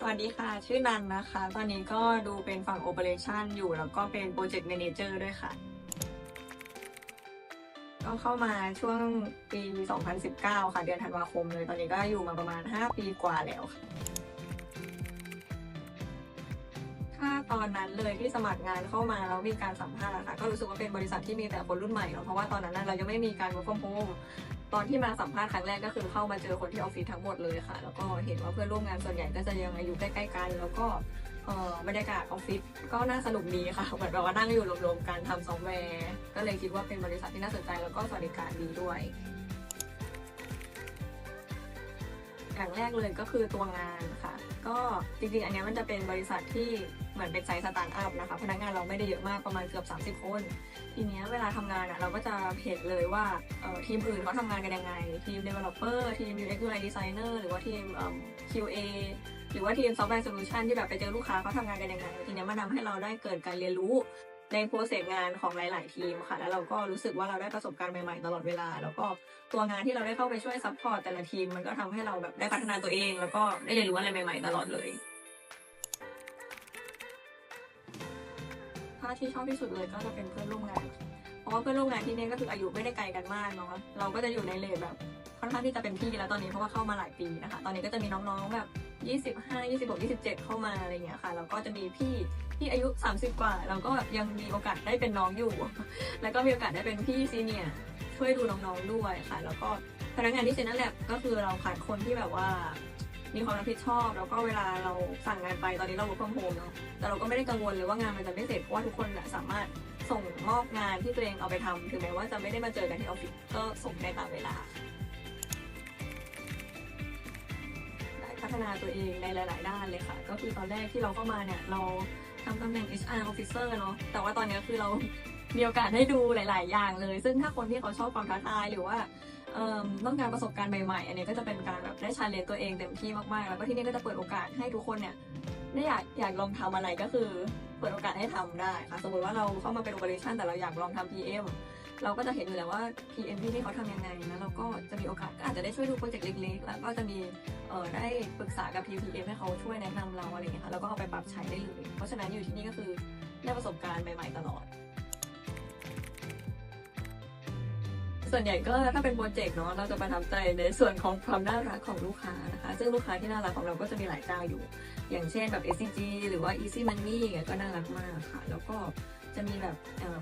สวัสดีค่ะ ชื่อนันนะคะ ตอนนี้ก็ดูเป็นฝั่ง Operation อยู่แล้วก็เป็น Project Manager ด้วยค่ะ ก็เข้ามาช่วงปี 2019 ค่ะ เดือนธันวาคมเลย ตอนนี้ก็อยู่มาประมาณ 5 ปีกว่าแล้วค่ะ ตอนนั้นเลยที่สมัครงานเข้ามาแล้วมีการสัมภาษณ์ค่ะก็รู้สึกว่าเป็นบริษัทที่มีแต่คนรุ่นใหม่เนาะเพราะว่าตอนนั้นน่ะเรายังไม่มีการ work from home ตอนที่มาสัมภาษณ์ครั้งแรกก็คือเข้ามาเจอคนที่ออฟฟิศทั้งหมดเลยค่ะ แล้วก็เห็นว่าเพื่อนร่วมงานส่วนใหญ่ก็จะยังอายุใกล้ๆกัน แล้วก็บรรยากาศออฟฟิศก็น่าสนุกดีค่ะเหมือนแบบว่านั่งอยู่รวมๆกันทำซอฟต์แวร์ ก็เลยคิดว่าเป็นบริษัทที่น่าสนใจแล้วก็สวัสดิการดีด้วย อย่างแรกเลยก็คือตัวงานค่ะ ก็จริงๆ อันนี้มันจะเป็นบริษัทที่เหมือนเป็นไซส์สตาร์ทอัพนะคะ พนักงานเราไม่ได้เยอะมากประมาณเกือบ 30 คน ทีเนี้ยเวลาทำงานอะเราก็จะเห็นเลยว่าทีมอื่นเขาทำงานกันยังไง ทีม developer ทีม UX UI designer หรือว่าทีมเอิ่ม QA หรือว่าทีม software solution ที่แบบไปเจอลูกค้าเขาทำงานกันยังไงทีเนี้ยมันทำให้เราได้เกิดการเรียนรู้ ในโปรเซสงานของหลาย ๆ ทีมค่ะ แล้วเราก็รู้สึกว่าเราได้ประสบการณ์ใหม่ ๆ ตลอดเวลา แล้วก็ตัวงานที่เราได้เข้าไปช่วยซัพพอร์ตแต่ละทีมมันก็ทำให้เราแบบได้พัฒนาตัวเอง แล้วก็ได้เรียนรู้อะไรใหม่ ๆ ตลอดเลยถ้าที่ชอบที่สุดเลยก็จะเป็นเพื่อนร่วมงาน เพราะว่าเพื่อนร่วมงานที่นี่ก็คืออายุไม่ได้ไกลกันมากเนาะ เราก็จะอยู่ในเลทแบบค่อนข้างที่จะเป็นพี่แล้วตอนนี้เพราะว่าเข้ามาหลายปีนะคะ ตอนนี้ก็จะมีน้อง ๆ แบบ 25 26 27 เข้ามาอะไรเงี้ยค่ะแล้วก็จะมีพี่ที่อายุ 30 กว่า เราก็แบบยังมีโอกาสได้เป็นน้องอยู่ แล้วก็มีโอกาสได้เป็นพี่ซีเนียช่วยดูน้องๆด้วยค่ะ แล้วก็พนักงานที่เซ็นนั่นแหละก็คือเราขาดคนที่แบบว่ามีความรับผิดชอบ แล้วก็เวลาเราสั่งงานไปตอนนี้เรา work from home เนาะแต่เราก็ไม่ได้กังวลเลยว่างานมันจะไม่เสร็จเพราะว่าทุกคนสามารถส่งมอบงานที่ตัวเองเอาไปทำถึงแม้ว่าจะไม่ได้มาเจอกันที่ออฟฟิศก็ส่งได้ตามเวลา พัฒนาตัวเองในหลาย ๆ ด้านเลยค่ะ ก็คือตอนแรกที่เราเข้ามาเนี่ยเราทำตำแหน่ง HR officer เนาะแต่ว่าตอนนี้คือเรามีโอกาสได้ดูหลาย ๆ อย่างเลย ซึ่งถ้าคนที่เขาชอบความท้าทายหรือว่าต้องการประสบการณ์ใหม่ ๆ อันนี้ก็จะเป็นการแบบได้ชาเลนจ์ตัวเองเต็มที่มาก ๆ แล้วก็ที่นี่ก็จะเปิดโอกาสให้ทุกคนเนี่ยได้อยากอยากลองทำอะไรก็คือเปิดโอกาสให้ทำได้ค่ะสมมติว่าเราเข้ามาเป็น operation แต่เราอยากลองทำ PM เราก็จะเห็นอยู่แล้วว่า PM ที่นี่เขาทำยังไงนะเราก็จะมีโอกาสก็อาจจะได้ช่วยดูโปรเจกต์เล็กๆ แล้วก็จะมี ได้ปรึกษากับ PPM ให้เขาช่วยแนะนำเราอะไรเงี้ยค่ะแล้วก็เอาไปปรับใช้ได้เลย เพราะฉะนั้นอยู่ที่นี่ก็คือได้ประสบการณ์ใหม่ ๆ ตลอด ส่วนใหญ่ก็ถ้าเป็นโปรเจกต์เนาะเราจะประทับใจในส่วนของความน่ารักของลูกค้านะคะ ซึ่งลูกค้าที่น่ารักของเราก็จะมีหลายเจ้าอยู่ อย่างเช่นแบบ SCG หรือว่า Easy Money เงี้ยก็น่ารักมากค่ะ แล้วก็จะมีแบบ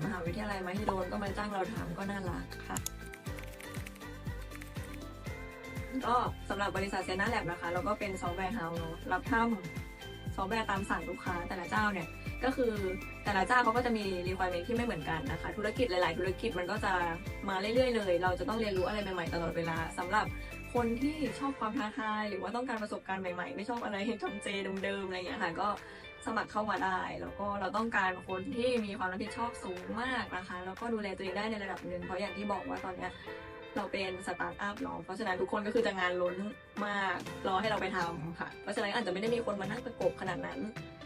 มหาวิทยาลัยมหิดลก็มาจ้างเราทำก็น่ารักค่ะ ก็สำหรับบริษัทเซนาแลบนะคะ เราก็เป็นซอฟต์แวร์เฮาส์เนาะรับทำซอฟต์แวร์ตามสั่งลูกค้าแต่ละเจ้าเนี่ยก็คือแต่ละเจ้าเขาก็จะมี requirement ที่ไม่เหมือนกันนะคะ ธุรกิจหลาย ๆ ธุรกิจมันก็จะมาเรื่อย ๆ เลย เราจะต้องเรียนรู้อะไรใหม่ ๆ ตลอดเวลาสำหรับคนที่ชอบความท้าทายหรือว่าต้องการประสบการณ์ใหม่ ๆ ไม่ชอบอะไรจำเจเดิม ๆ อะไรอย่างเงี้ยค่ะก็สมัครเข้ามาได้ แล้วก็เราต้องการคนที่มีความรับผิดชอบสูงมากนะคะ แล้วก็ดูแลตัวเองได้ในระดับหนึ่งเพราะอย่างที่บอกว่าตอนเนี้ย เราเป็นสตาร์ทอัพเนาะเพราะฉะนั้นทุกคนก็คือจะงานล้นมากรอให้เราไปทำค่ะ เพราะฉะนั้นอาจจะไม่ได้มีคนมานั่งประกบขนาดนั้น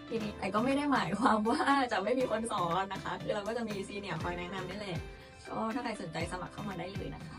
ทีนี้ไอก็ไม่ได้หมายความว่าจะไม่มีคนสอนนะคะ คือเราก็จะมีซีเนียร์คอยแนะนำนี่แหละก็ถ้าใครสนใจสมัครเข้ามาได้เลยนะคะ